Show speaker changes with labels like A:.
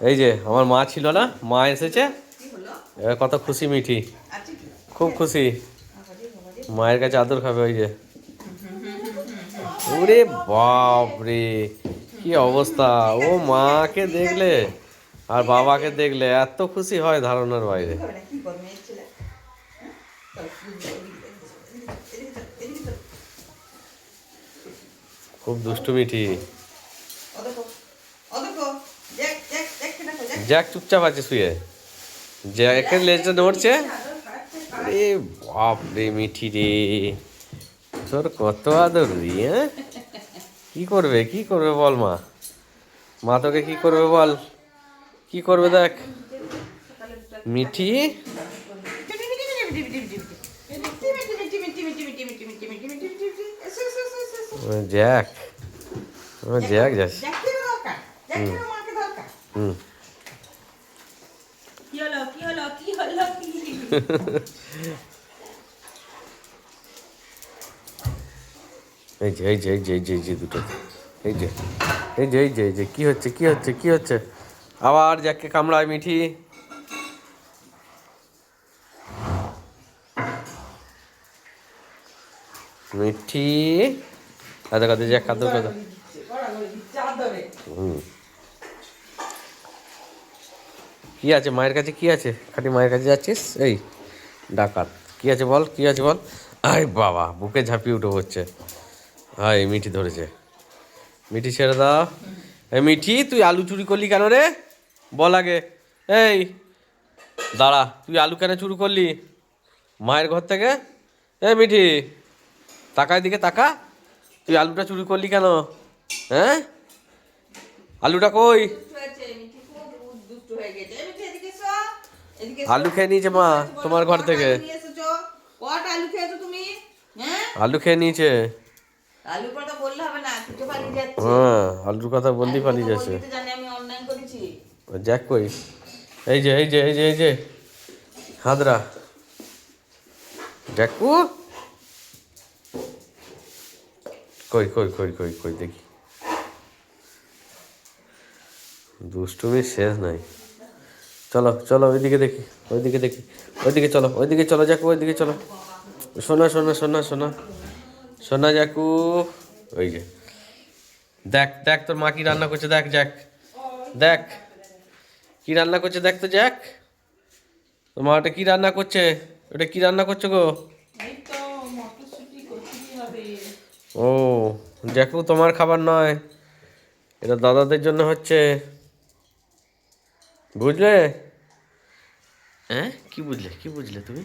A: এই যে আমার মা ছিল না মা এসেছে। এবার কত খুশি মিঠি। খুব খুশি। মায়ের কাছে আদর খাবে ওই যে। ওরে বাপ রে কি অবস্থা। ও মাকে দেখলে আর বাবাকে দেখলে এত খুশি হয় ধারণার বাইরে।
B: খুব দুষ্টু না, কি করবে এই ছেলে? হ্যাঁ? চলো, এদিকে, এদিকে, এদিকে, এদিকে চলো, এদিকে চলো।
A: খুব দুষ্টু মিঠি
B: ও দেখো, ও দেখো, জ্যাক, জ্যাক, জ্যাককে দেখো, জ্যাক।
A: জ্যাক চুপচাপ আছে শুয়ে জ্যাকের লেজটা নড়ছে রে বাপ রে মিঠি রে তোর কত আদর রে হ্যাঁ কি করবে কি করবে বল মা মা তোকে কি করবে বল কি করবে দেখ মিঠি
B: টিমি, টিমি, টিমি,
A: হুম
B: টিমি,
A: এই যে এই যে এই যে এই যে এই যে দুটো। এই যে এই যে এই যে এই যে কি হচ্ছে কি হচ্ছে কি হচ্ছে? আবার জ্যাককে কামড়ায় মিঠি। মিঠি। কাদা কাদা জ্যাক? কাদা কাদা হুম। কি আছে মায়ের কাছে, কি আছে? খালি মায়ের কাছে যাচ্ছিস? এই, ডাকাত। কি আছে বল, কি আছে বল? আই বাবা, বুকে ঝাঁপিয়ে উঠে হচ্ছে হাই মিঠি ধরেছে। মিঠি ছেড়ে দাও। এই মিঠি, তুই আলু চুরি করলি কেন রে? বল আগে। এই, দাঁড়া, তুই আলু কেন চুরি করলি? মায়ের ঘর থেকে? এই মিঠি তাকায় দিকে তাকা। তুই আলুটা চুরি করলি কেন? হ্যাঁ? আলুটা কই
B: দুষ্টু হয়েছে, মিঠি খুব দুষ্টু হয়ে গেছে। এই মিঠি, এদিকে এসো। এদিকে এসো।
A: আলু খেয়ে নিয়েছে মা তোমার ঘর থেকে।
B: আলু খেয়েছো তুমি? হ্যাঁ?
A: আলু খেয়ে নিয়েছে।
B: আলুর কথা বললে হবে না ছুটে পালিয়ে যাচ্ছে।
A: হ্যাঁ আলুর কথা বললি
B: আলুর
A: পালিয়ে যাচ্ছে।
B: জানি আমি অন্যায় করেছি।
A: জ্যাক কই। এই যে এই যে এই যে এই যে। হাদরা। জ্যাকু কই কই কই কই কই দেখি। দুষ্টুমির শেষ নাই। চলো চলো, ওইদিকে দেখি ওইদিকে দেখি, ওইদিকে চলো ওইদিকে চলো জ্যাকু ওইদিকে চলো। শোনা শোনা শোনা শোনা শোনা জ্যাকু ওই যে, দেখ দেখ তোর মা কি রান্না করছে, দেখ, যাক, দেখ, কি রান্না করছে, দেখ তো যাক। তোর মা ওটা কি রান্না করছে? ওটা কি রান্না করছ গো? ও জ্যাকু তোমার খাবার নয়, এটা দাদাদের জন্য হচ্ছে। বুঝলে হ্যাঁ কি বুঝলে কি বুঝলে তুমি